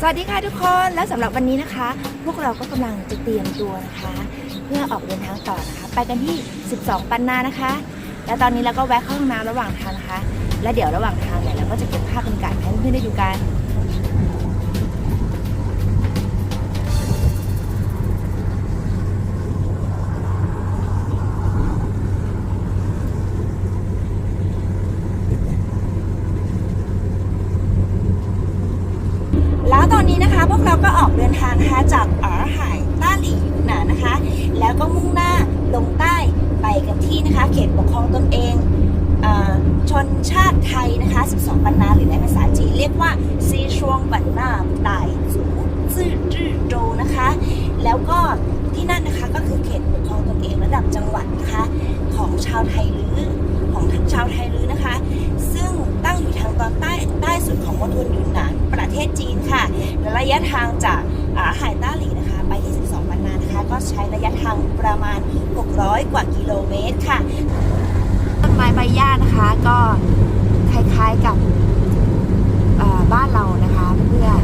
สวัสดีค่ะทุกคนและสำหรับวันนี้นะคะ พวกเราก็กำลังจะเตรียมตัวนะคะ เพื่อออกเดินทางต่อนะคะ ไปกันที่ 12 ปันนานะคะ แล้วตอนนี้เราก็แวะเข้าห้องน้ำระหว่างทางนะคะ และเดี๋ยวระหว่างทางเนี่ยเราก็จะเก็บภาพบรรยากาศให้เพื่อนๆได้ดูกัน ซีชวงปันนาไต่จูซื่อจื้อโจนะคะ แล้วก็ที่นั่นนะคะก็คือเขตปกครองตนเองระดับจังหวัดนะคะของชาวไทยหรือของชาวไทยหรือนะคะ ซึ่งตั้งอยู่ทางตอนใต้ใต้สุดของมณฑลยุนนานประเทศจีนค่ะและระยะทางจากอ่าไหต้าหลีนะคะ ไปที่ 12ปันนานะคะ ก็ใช้ระยะทางประมาณ 600 กว่ากิโลเมตรค่ะต้นไม้ใบหญ้านะคะก็คล้ายๆกับ บ้านเรานะคะเพื่อน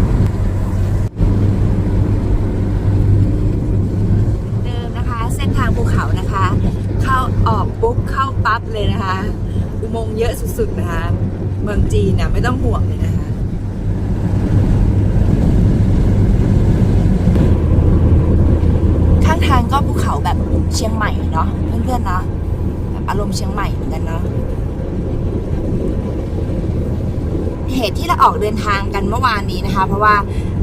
เดิมนะคะ เส้นทางภูเขานะคะ เข้าออกปุ๊บเข้าปั๊บเลยนะคะ อุโมงค์เยอะสุดๆนะคะเมืองจีนนะไม่ต้องห่วงเลยนะคะข้างทางก็ภูเขาแบบเชียงใหม่เนาะเพื่อนๆเนาะแบบอารมณ์เชียงใหม่เหมือนกันเนาะ เหตุที่เราออกเดินทางกันเมื่อวานนี้นะคะ เพราะว่า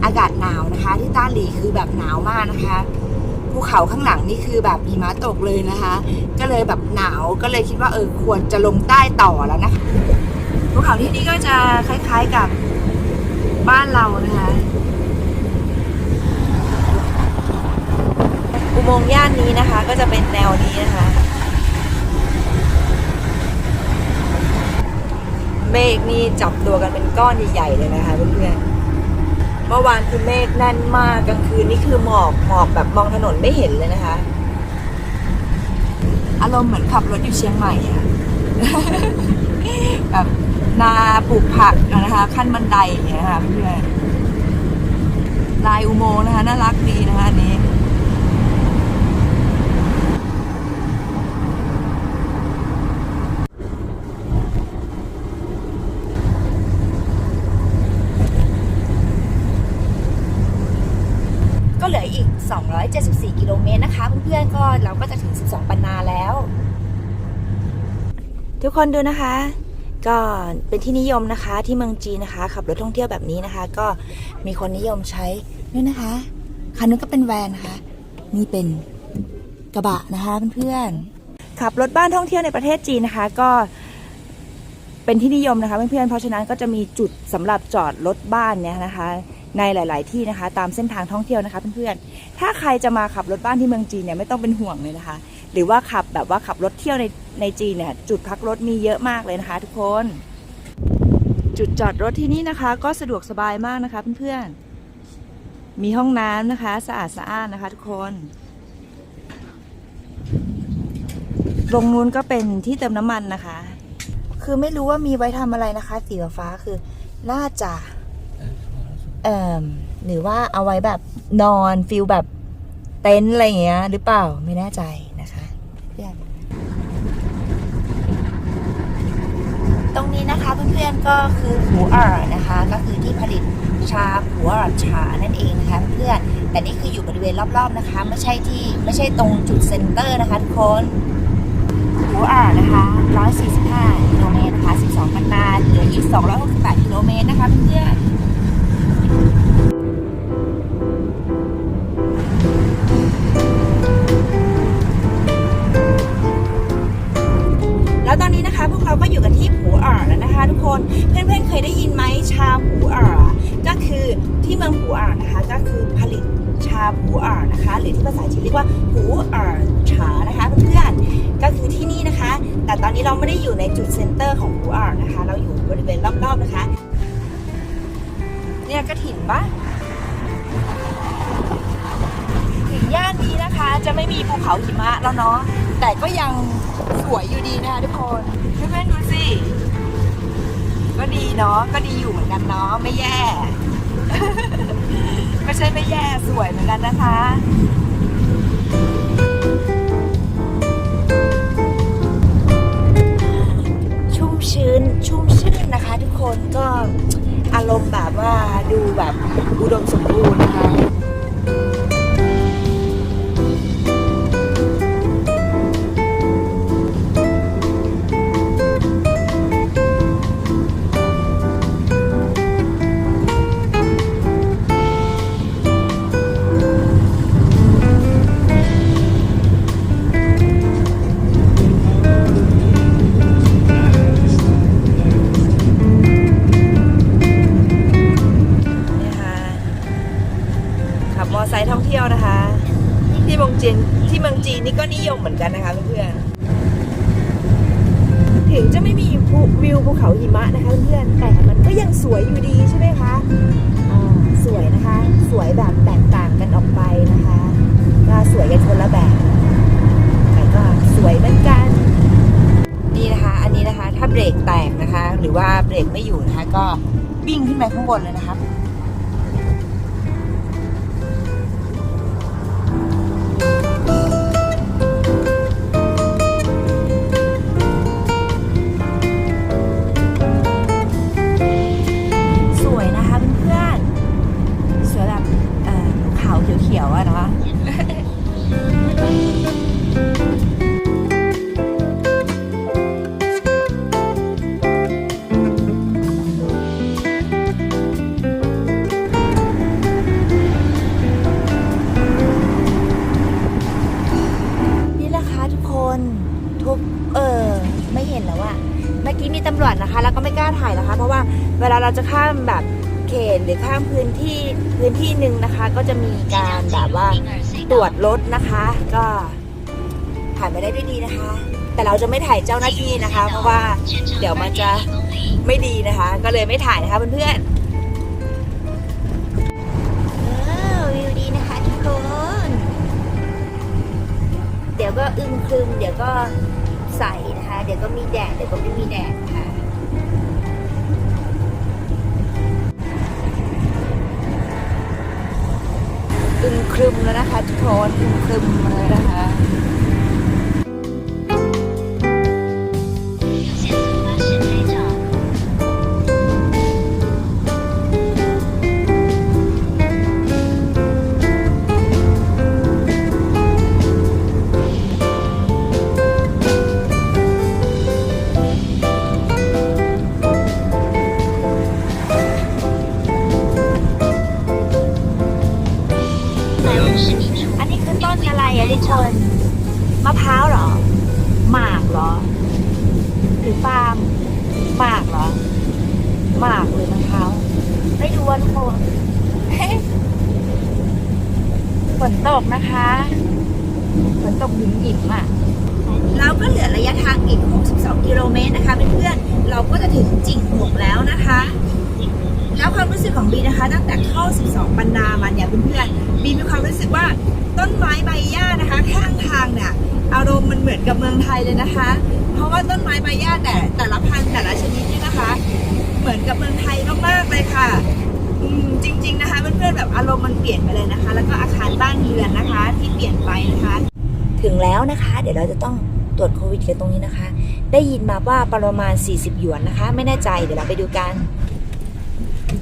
อากาศหนาวนะคะ ที่ต้าหลีคือแบบหนาวมากนะคะภูเขาข้างหลังนี่คือแบบหิมะตกเลยนะคะ ก็เลยแบบหนาวก็เลยคิดว่าเออควรจะลงใต้ต่อแล้วนะคะภูเขาที่นี่ก็จะคล้ายๆกับบ้านเรานะคะอุโมงค์ย่านนี้นะคะ ก็จะเป็นแนวนี้นะคะ เมฆนี่จับตัวกันเป็นก้อนใหญ่ๆเลยนะคะเพื่อนๆเมื่อวานคือเมฆแน่นมากกลางคืนนี่คือหมอกหมอกแบบมองถนนไม่เห็นเลยนะคะ อารมณ์เหมือนขับรถอยู่เชียงใหม่อะแบบนาปลูกผักนะคะขั้นบันไดอย่างเงี้ยนะคะเพื่อนลายอุโมงค์นะคะน่ารักดีนะคะอันนี้ ก็เหลืออีก 274 กิโลเมตรนะคะเพื่อนๆก็เราก็จะถึง 12 ปันนาแล้ว ทุกคนดูนะคะ ก็เป็นที่นิยมนะคะที่เมืองจีนนะคะ ขับรถท่องเที่ยวแบบนี้นะคะ ก็มีคนนิยมใช้ด้วยนะคะคันนู้นก็เป็นแวนนะคะ นี่เป็นกระบะนะคะเพื่อนๆขับรถบ้านท่องเที่ยวในประเทศจีนนะคะ ก็เป็นที่นิยมนะคะเพื่อนๆเพราะฉะนั้นก็จะมีจุดสำหรับจอดรถบ้านเนี่ยนะคะ ในหลาย ๆ ที่นะคะ ตามเส้นทางท่องเที่ยวนะคะเพื่อนๆ ถ้าใครจะมาขับรถบ้านที่เมืองจีนเนี่ยไม่ต้องเป็นห่วงเลยนะคะ หรือว่าขับแบบว่าขับรถเที่ยวในในจีนเนี่ยจุดพักรถมีเยอะมากเลยนะคะ ทุกคน จุดจอดรถที่นี่นะคะ ก็สะดวกสบายมากนะคะเพื่อนๆ มีห้องน้ำนะคะสะอาดสะอ้านนะคะ ทุกคนตรงนู้นก็เป็นที่เติมน้ำมันนะคะ คือไม่รู้ว่ามีไว้ทำอะไรนะคะ สีฟ้าคือน่าจะเอ่อ หรือว่าเอาไว้แบบนอนฟิลแบบเต็นท์อะไรอย่างเงี้ย หรือเปล่าไม่แน่ใจนะคะตรงนี้นะคะเพื่อนๆก็คือหูอ่อนะคะ ก็คือที่ผลิตชาหัวอ่อชานั่นเองนะคะเพื่อนแต่นี่คืออยู่บริเวณรอบๆนะคะ ไม่ใช่ที่ไม่ใช่ตรงจุดเซ็นเตอร์นะคะทุกคนหูอ่อนะคะ 145กิโลเมตรนะคะ 12ปันนาเหลืออีก 268กิโลเมตรนะคะเพื่อน แล้วตอนนี้นะคะพวกเราก็อยู่กันที่ผูอ่อแล้วนะคะ ทุกคนเพื่อนๆเคยได้ยินไหมชาผูอ่อก็คือที่เมืองผูอ่อนะคะก็คือผลิตชาผูอ่อนะคะ หรือที่ภาษาจีนเรียกว่าผูอ่อชานะคะเพื่อนๆก็คือที่นี่นะคะ แต่ตอนนี้เราไม่ได้อยู่ในจุดเซ็นเตอร์ของผูอ่อนะคะ เราอยู่บริเวณรอบๆนะคะ เนี่ยกระถิ่นปะถิ่นย่านนี้นะคะจะไม่มีภูเขาหิมะแล้วเนาะแต่ก็ยังสวยอยู่ดีนะคะทุกคนเพื่อนๆดูสิก็ดีเนาะก็ดีอยู่เหมือนกันเนาะไม่แย่ไม่ใช่ไม่แย่สวยเหมือนกันนะคะชุ่มชื้นชุ่มชื่นนะคะ ทุกคนก็ อารมณ์แบบว่าดูแบบอุดมสมบูรณ์นะคะ ภูวิวภูเขาหิมะนะคะเพื่อนๆแต่มันก็ยังสวยอยู่ดีใช่ไหมคะอ่าสวยนะคะ สวยแบบแตกต่างกันออกไปนะคะก็สวยกันคนละแบบแต่ก็สวยเหมือนกันนี่นะคะ อันนี้นะคะ ถ้าเบรกแตกนะคะ หรือว่าเบรกไม่อยู่นะคะ ก็วิ่งขึ้นไปข้างบนเลยนะคะ ก็จะมีการแบบว่าตรวจรถนะคะ ก็ถ่ายไม่ได้ด้วยดีนะคะ แต่เราจะไม่ถ่ายเจ้าหน้าที่นะคะ เพราะว่าเดี๋ยวมันจะไม่ดีนะคะ ก็เลยไม่ถ่ายนะคะเพื่อนๆวิวดีนะคะทุกคน เดี๋ยวก็อึมครึมเดี๋ยวก็ใสนะคะ เดี๋ยวก็มีแดดเดี๋ยวก็ไม่มีแดดค่ะ อึมครึมแล้วนะคะทุกคนอึมครึมเลยนะคะ มันเนี่ยเพื่อนๆบีมีความรู้สึกว่าต้นไม้ใบหญ้านะคะ ข้างทางเนี่ยอารมณ์มันเหมือนกับเมืองไทยเลยนะคะ เพราะว่าต้นไม้ใบหญ้าแต่แต่ละพันธุ์แต่ละชนิดเนี่ยนะคะ เหมือนกับเมืองไทยมากๆเลยค่ะจริง ๆนะคะเพื่อนๆแบบอารมณ์มันเปลี่ยนไปเลยนะคะ แล้วก็อาคารบ้านเรือนนะคะ ที่เปลี่ยนไปนะคะ ถึงแล้วนะคะ เดี๋ยวเราจะต้องตรวจโควิดกันตรงนี้นะคะ ได้ยินมาว่าประมาณ 40 หยวนนะคะ ไม่แน่ใจเดี๋ยวเราไปดูกัน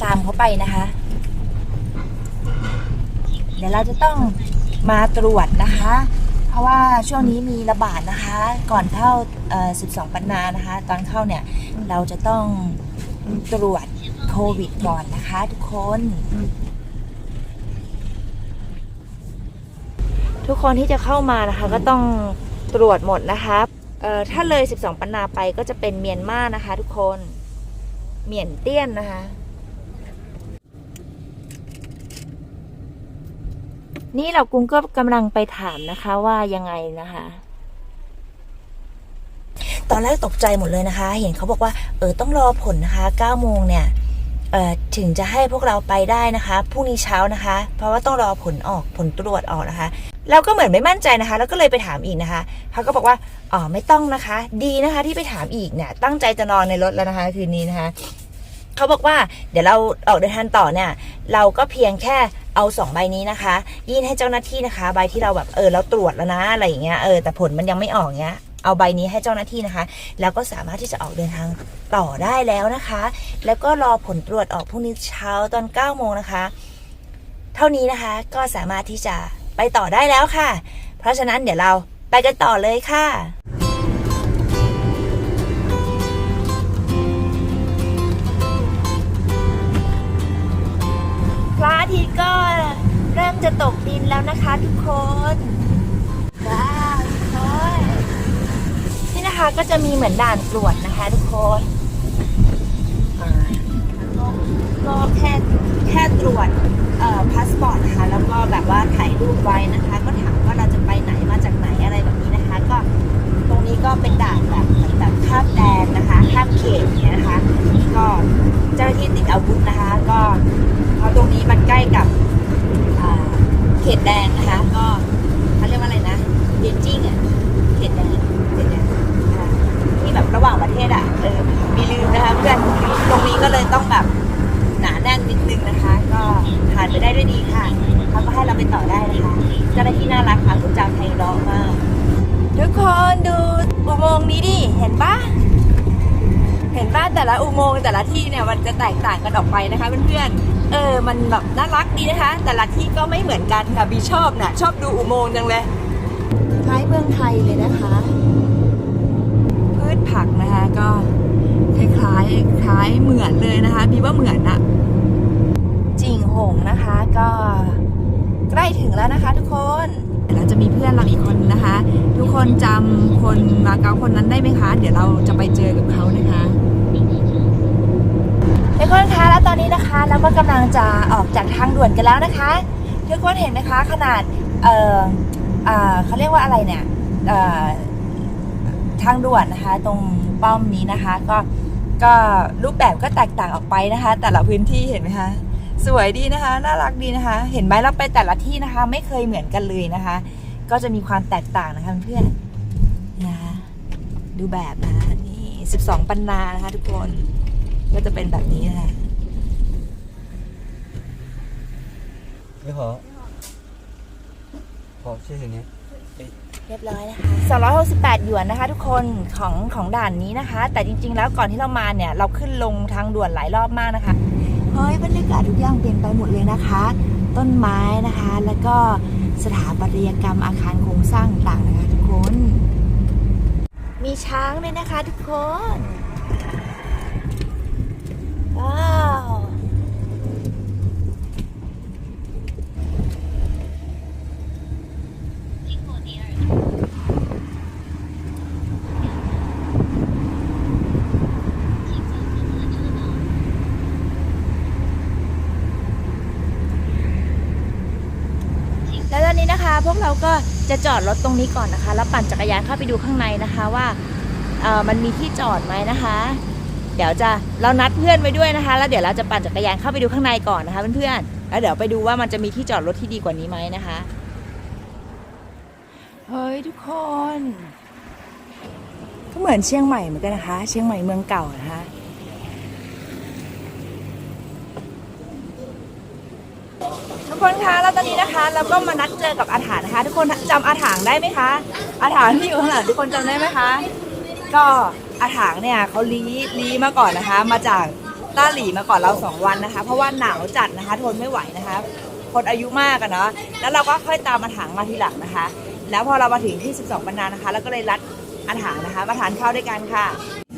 ตามเขาไปนะคะ เดี๋ยวเราจะต้องมาตรวจนะคะ เพราะว่าช่วงนี้มีระบาดนะคะ ก่อนเข้า 12 ปันนานะคะ ตอนเข้าเนี่ยเราจะต้องตรวจโควิดก่อนนะคะทุกคน ทุกคนที่จะเข้ามานะคะก็ต้องตรวจหมดนะคะเอ่อถ้าเลย 12 ปันนาไปก็จะเป็นเมียนมานะคะ ทุกคน เมียนเตี้ยนนะคะ นี่เรากุ้งก็กำลังไปถามนะคะว่ายังไงนะคะตอนแรกตกใจหมดเลยนะคะ เห็นเขาบอกว่า เออต้องรอผลนะคะ9โมงเนี่ยเอ่อถึงจะให้พวกเราไปได้นะคะพรุ่งนี้เช้านะคะ เพราะว่าต้องรอผลออกผลตรวจออกนะคะ เราก็เหมือนไม่มั่นใจนะคะ แล้วก็เลยไปถามอีกนะคะเขาก็บอกว่าอ๋อไม่ต้องนะคะ ดีนะคะที่ไปถามอีกเนี่ยตั้งใจจะนอนในรถแล้วนะคะ คืนนี้นะคะเขาบอกว่าเดี๋ยวเราออกเดินทางต่อเนี่ย เราก็เพียงแค่ เอาสองใบนี้นะคะ ยื่นให้เจ้าหน้าที่นะคะ ใบที่เราแบบเออเราตรวจแล้วนะอะไรอย่างเงี้ยเออแต่ผลมันยังไม่ออกเงี้ยเอาใบนี้ให้เจ้าหน้าที่นะคะ แล้วก็สามารถที่จะออกเดินทางต่อได้แล้วนะคะ แล้วก็รอผลตรวจออกพรุ่งนี้เช้าตอน9โมงนะคะ เท่านี้นะคะก็สามารถที่จะไปต่อได้แล้วค่ะ เพราะฉะนั้นเดี๋ยวเราไปกันต่อเลยค่ะ จะตกดินแล้วนะคะทุกคนว้าวนี่นะคะก็จะมีเหมือนด่านตรวจนะคะ ทุกคนก็แค่แค่ตรวจเอ่อพาสปอร์ตนะคะแล้วก็แบบว่าถ่ายรูปไว้นะคะ ก็ถามว่าเราจะไปไหนมาจากไหนอะไรแบบนี้นะคะ ก็ตรงนี้ก็เป็นด่านแบบเหมือนแบบข้ามแดนนะคะข้ามเข่งเงี้ยนะคะ ก็เจ้าหน้าที่ติดอาวุธนะคะ ก็เพราะตรงนี้มันใกล้กับ เขตแดงนะคะ ก็เขาเรียกว่าอะไรนะเบนจิ้งอะ มันแบบน่ารักดีนะคะ แต่ละที่ก็ไม่เหมือนกันค่ะบีชอบน่ะชอบดูอุโมงค์จังเลยคล้ายเมืองไทยเลยนะคะ พืชผักนะคะก็คล้ายๆคล้ายเหมือนเลยนะคะบีว่าเหมือนอะจิงหงนะคะก็ใกล้ถึงแล้วนะคะ ทุกคนเดี๋ยวเราจะมีเพื่อนเราอีกคนนะคะ ทุกคนจำคนมาเก๊าคนนั้นได้ไหมคะ เดี๋ยวเราจะไปเจอกับเขานะคะ ทุกคนคะแล้วตอนนี้นะคะเราก็กำลังจะออกจากทางด่วนกันแล้วนะคะทุกคนเห็นไหมคะขนาดเออเออเขาเรียกว่าอะไรเนี่ยเออทางด่วนนะคะตรงป้อมนี้นะคะ ก็ก็รูปแบบก็แตกต่างออกไปนะคะ แต่ละพื้นที่เห็นไหมคะสวยดีนะคะน่ารักดีนะคะ เห็นไหมเราไปแต่ละที่นะคะ ไม่เคยเหมือนกันเลยนะคะ ก็จะมีความแตกต่างนะคะเพื่อนนะคะดูแบบนะคะนี่12ปันนานะคะทุกคน ก็จะเป็นแบบนี้แหละไม่ขอขอชื่ออย่างนี้เรียบร้อยนะคะ268 หยวนนะคะ ทุกคนของของด่านนี้นะคะ แต่จริง ๆ แล้วก่อนที่เรามาเนี่ย เราขึ้นลงทางด่วนหลายรอบมากนะคะ เฮ้ยบรรยากาศทุกอย่างเปลี่ยนไปหมดเลยนะคะ ต้นไม้นะคะ แล้วก็สถาปัตยกรรมอาคารโครงสร้างต่างนะคะ ทุกคน มีช้างเลยนะคะ ทุกคน ว้าวแล้วตอนนี้นะคะ พวกเราก็จะจอดรถตรงนี้ก่อนนะคะ แล้วปั่นจักรยานเข้าไปดูข้างในนะคะว่าเออมันมีที่จอดไหมนะคะ เดี๋ยวจะเรานัดเพื่อนไว้ด้วยนะคะ แล้วเดี๋ยวเราจะปั่นจักรยานเข้าไปดูข้างในก่อนนะคะเพื่อนๆแล้วเดี๋ยวไปดูว่ามันจะมีที่จอดรถที่ดีกว่านี้ไหมนะคะเฮ้ยทุกคน ก็เหมือนเชียงใหม่เหมือนกันนะคะ เชียงใหม่เมืองเก่านะคะทุกคนคะแล้วตอนนี้นะคะเราก็มานัดเจอกับอาถานนะคะ ทุกคนจำอาถางได้ไหมคะอาถางที่อยู่ข้างหลังทุกคนจำได้ไหมคะ ก็ อาถางเนี่ยเขาลีลีมาก่อนนะคะ มาจากต้าหลีมาก่อนเราสองวันนะคะ เพราะว่าหนาวจัดนะคะ ทนไม่ไหวนะคะคนอายุมากอะเนาะแล้วเราก็ค่อยตามอาถางมาทีหลังนะคะ แล้วพอเรามาถึงที่ 12บรรณานะคะเราก็เลยรัดอาถางนะคะมาทานข้าวด้วยกันค่ะ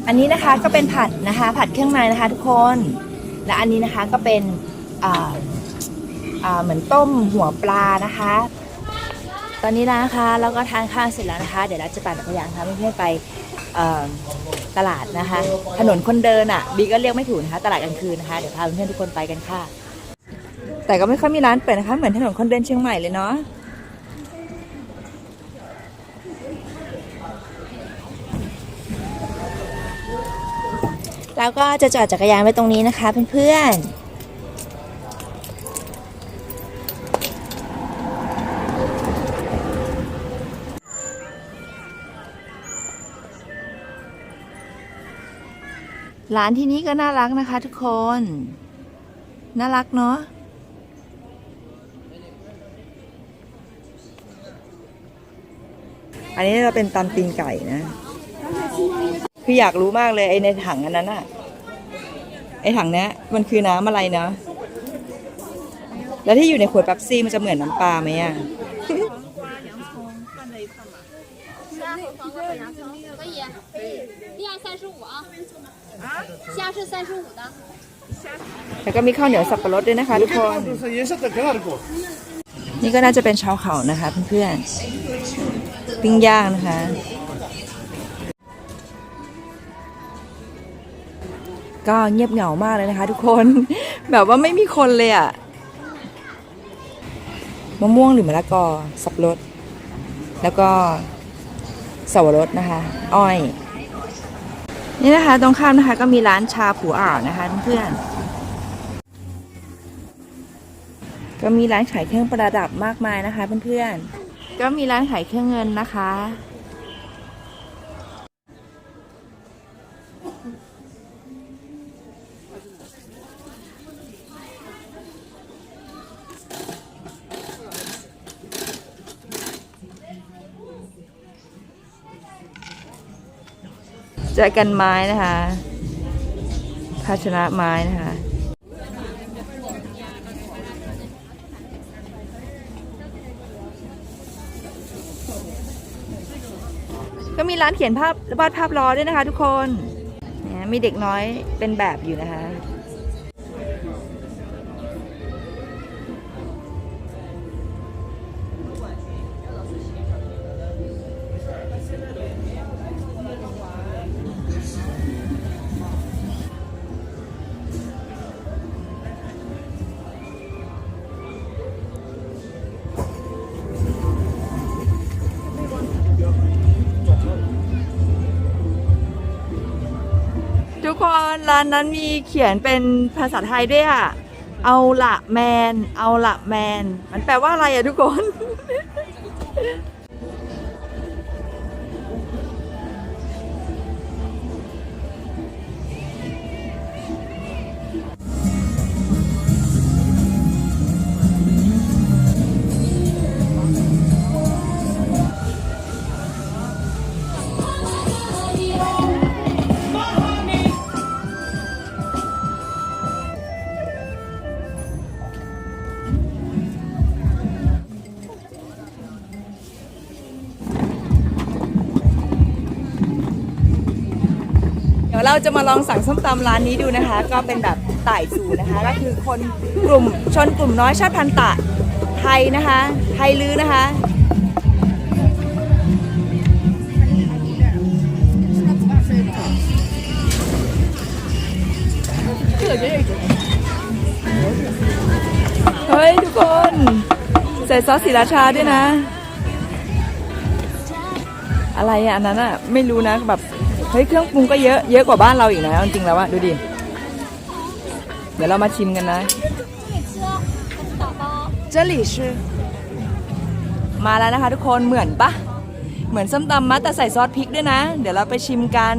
อันนี้นะคะก็เป็นผัดนะคะ ผัดเครื่องในนะคะ ทุกคนและอันนี้นะคะก็เป็นเหมือนต้มหัวปลานะคะ ตอนนี้นะคะเราก็ทานข้าวเสร็จแล้วนะคะ เดี๋ยวเราจะปั่นจักรยานค่ะเพื่อนๆไปตลาดนะคะ ถนนคนเดินอะบีก็เรียกไม่ถูกนะคะ ตลาดกลางคืนนะคะ เดี๋ยวพาเพื่อนๆทุกคนไปกันค่ะ แต่ก็ไม่ค่อยมีร้านเปิดนะคะ เหมือนถนนคนเดินเชียงใหม่เลยเนาะแล้วก็จะจอดจักรยานไว้ตรงนี้นะคะเพื่อนๆ ร้านที่นี้ก็น่ารักนะคะทุกคน น่ารักเนาะ อันนี้เราเป็นตำตีนไก่นะ คืออยากรู้มากเลยไอในถังอันนั้นอะไอถังเนี้ยมันคือน้ำอะไรนะ แล้วที่อยู่ในขวดแป๊บซี่มันจะเหมือนน้ำปลาไหมอะ 可以，第二三十五啊。 啊？虾是三十五的。 แล้วก็มีข้าวเหนียวสับปะรดด้วยนะคะทุกคน นี่ก็น่าจะเป็นชาวเขานะคะเพื่อนๆ ปิ้งย่างนะคะ ก็เงียบเหงามากเลยนะคะทุกคน แบบว่าไม่มีคนเลยอะมะม่วงหรือมะละกอ สับปะรด แล้วก็สวรสนะคะ อ้อย นี่นะคะ ตรงข้ามนะคะ ก็มีร้านชาผูอ่าวนะคะเพื่อนก็มีร้านขายเครื่องประดับมากมายนะคะเพื่อนๆ ก็มีร้านขายเครื่องเงินนะคะ จะกันไม้นะคะ ภาชนะไม้นะคะก็มีร้านเขียนภาพวาดภาพล้อด้วยนะคะทุกคนนี่มีเด็กน้อยเป็นแบบอยู่นะคะ ร้านนั้นมีเขียนเป็นภาษาไทยด้วยอะเอาละแมน เอาละแมน มันแปลว่าอะไรอะทุกคน เราจะมาลองสั่งส้มตำร้านนี้ดูนะคะ ก็เป็นแบบต่ายสูนะคะ ก็คือคนกลุ่มชนกลุ่มน้อยชาติพันธุ์ตะไทยนะคะ ไทยลื้อนะคะเฮ้ยทุกคน ใส่ซอสสีราชาด้วยนะ อะไรอะ อันนั้นอะ ไม่รู้นะแบบ เฮ้ยเครื่องปรุงก็เยอะเยอะกว่าบ้านเราอีกนะเอาจริงๆแล้วอะดูดิ เดี๋ยวเรามาชิมกันนะ打包。เจหลี่ชื่อมาแล้วนะคะทุกคนเหมือนปะเหมือนส้มตำมัดแต่ใส่ซอสพริกด้วยนะ เดี๋ยวเราไปชิมกัน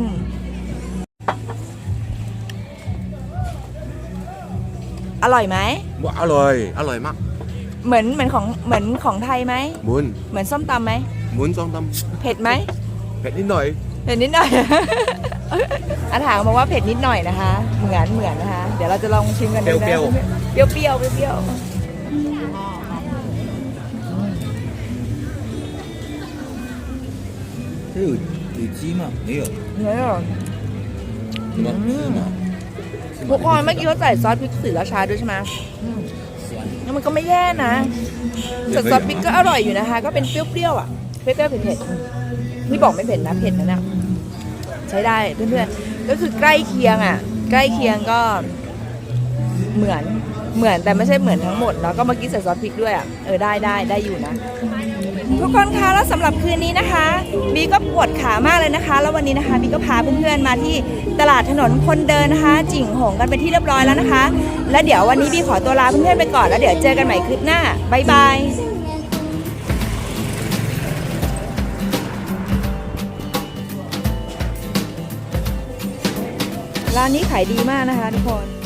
อร่อยไหมว่าอร่อย อร่อยมาก เหมือนเหมือนของเหมือนของไทยไหมหมุนเหมือนส้มตำไหมหมุนสองตเผ็ดไหมำเผ็ดนิดหน่อย เผ็ดนิดหน่อย อาถางบอกว่าเผ็ดนิดหน่อยนะคะ เหมือนเหมือนนะคะ เดี๋ยวเราจะลองชิมกันดูนะ เปรี้ยว เปรี้ยวเปรี้ยวเปรี้ยวเปรี้ยว 这有有鸡吗？没有， เนื้อ 什么芝麻？芝 ทุกคน 麻 เมื่อกี้เขาใส่ซอสพริกสีราชาด้วยใช่ไหมแล้วมันก็ไม่แย่นะแต่ซอสพริกก็อร่อยอยู่นะคะ ก็เป็นเปรี้ยวๆอ่ะ เปรี้ยวๆเผ็ดๆ นี่บอกไม่เผ็ดนะเผ็ดนะเนี่ยใช้ได้เพื่อนๆก็คือใกล้เคียงอะ ใกล้เคียงก็เหมือนเหมือนแต่ไม่ใช่เหมือนทั้งหมดเนาะก็เมื่อกี้ใส่ซอสพริกด้วยอะเออได้ได้ได้อยู่นะ ทุกคนคะแล้วสำหรับคืนนี้นะคะบีก็ปวดขามากเลยนะคะ แล้ววันนี้นะคะบีก็พาเพื่อนๆมาที่ตลาดถนนคนเดินนะคะ จิ่งหงกันเป็นที่เรียบร้อยแล้วนะคะ แล้วเดี๋ยววันนี้บีขอตัวลาเพื่อนๆไปก่อนแล้วเดี๋ยวเจอกันใหม่คลิปหน้าบ๊ายบาย ร้านนี้ขายดีมากนะคะทุกคน